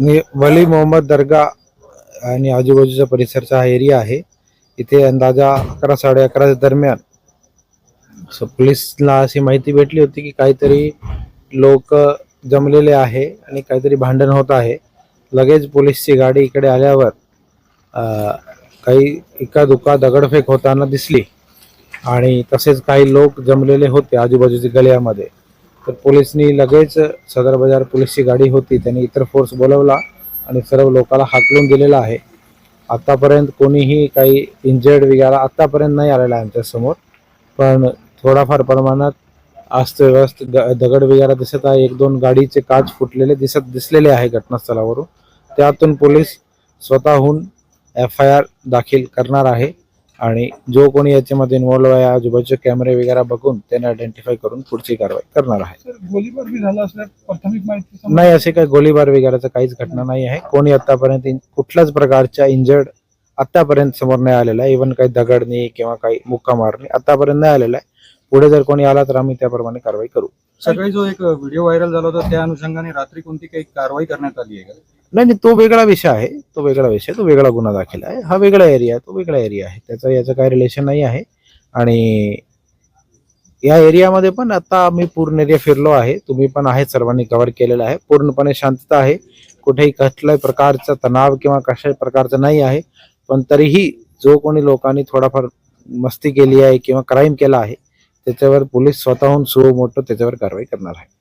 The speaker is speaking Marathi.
नि- वली मोहम्मद दर्गा आणि आजूबाजूचा परिसरचा हा एरिया आहे. इथे अंदाजा अकरा साडे अकरा दरम्यान. सो पोलिसला अशी माहिती भेटली होती की काहीतरी लोक जमलेले आहे आणि काहीतरी भांडण होत आहे. लगेच पोलीसची गाडी इकडे आल्यावर काही एका दुका दगडफेक होताना दिसली. आणि तसेच काही लोक जमलेले होते आजूबाजूच्या गळ्यामध्ये तर पोलिसनी लगेच सदर बाजार पोलीसची गाडी होती त्यांनी इतर फोर्स बोलवला आणि सर्व लोकाला हाकलून दिलेला आहे. आत्तापर्यंत कोणीही काही इंजर्ड वगैरे आत्तापर्यंत नाही आलेला आहे आमच्यासमोर पण थोडाफार प्रमाणात अस्तव्यस्त द दगड वगैरे दिसत आहे. एक दोन गाडीचे काच फुटलेले दिसत दिसलेले आहे घटनास्थळावरून. त्यातून पोलीस स्वतःहून एफ आय आर दाखल करणार आहे. आणि जो कोणी याच्यामध्ये इन्व्हॉल्व आहे आजूबाजूचे कॅमेरे वगैरे बघून त्यांना आयडेंटिफाय करून पुढची कारवाई करणार आहे. सर गोळीबार बी झाला असल्या प्राथमिक माहिती समोर नाही असे काही गोळीबार वगैरेचं काहीच घटना नाही आहे. कोणी आतापर्यंत कुठल्याच प्रकारच्या इंजर्ड आतापर्यंत समोर नाही आलेला आहे. इव्हन काही दगडणी किंवा काही मुक्का मारणी आतापर्यंत नाही आलेला आहे. पुढे जर कोणी आला तर आम्ही त्याप्रमाणे कारवाई करू. सकाळी जो एक व्हिडिओ व्हायरल झाला होता त्या अनुषंगाने रात्री कोणती काही कारवाई करण्यात आली आहे का? नाही नाही तो वेगळा विषय आहे. तो वेगळा विषय तो वेगळा गुन्हा दाखल आहे. हा वेगळा एरिया आहे. तो वेगळा एरिया आहे. त्याचं याचं काही रिलेशन नाही आहे. आणि या एरियामध्ये पण आता आम्ही पूर्ण एरिया फिरलो आहे. तुम्ही पण आहेत सर्वांनी कव्हर केलेलं आहे. पूर्णपणे शांतता आहे. कुठेही कसल्याही प्रकारचा तणाव किंवा कशाही प्रकारचा नाही आहे. पण तरीही जो कोणी लोकांनी थोडाफार मस्ती केली आहे किंवा क्राईम केला आहे त्याच्यावर पोलीस स्वतःहून सुरू मोठं त्याच्यावर कारवाई करणार आहे.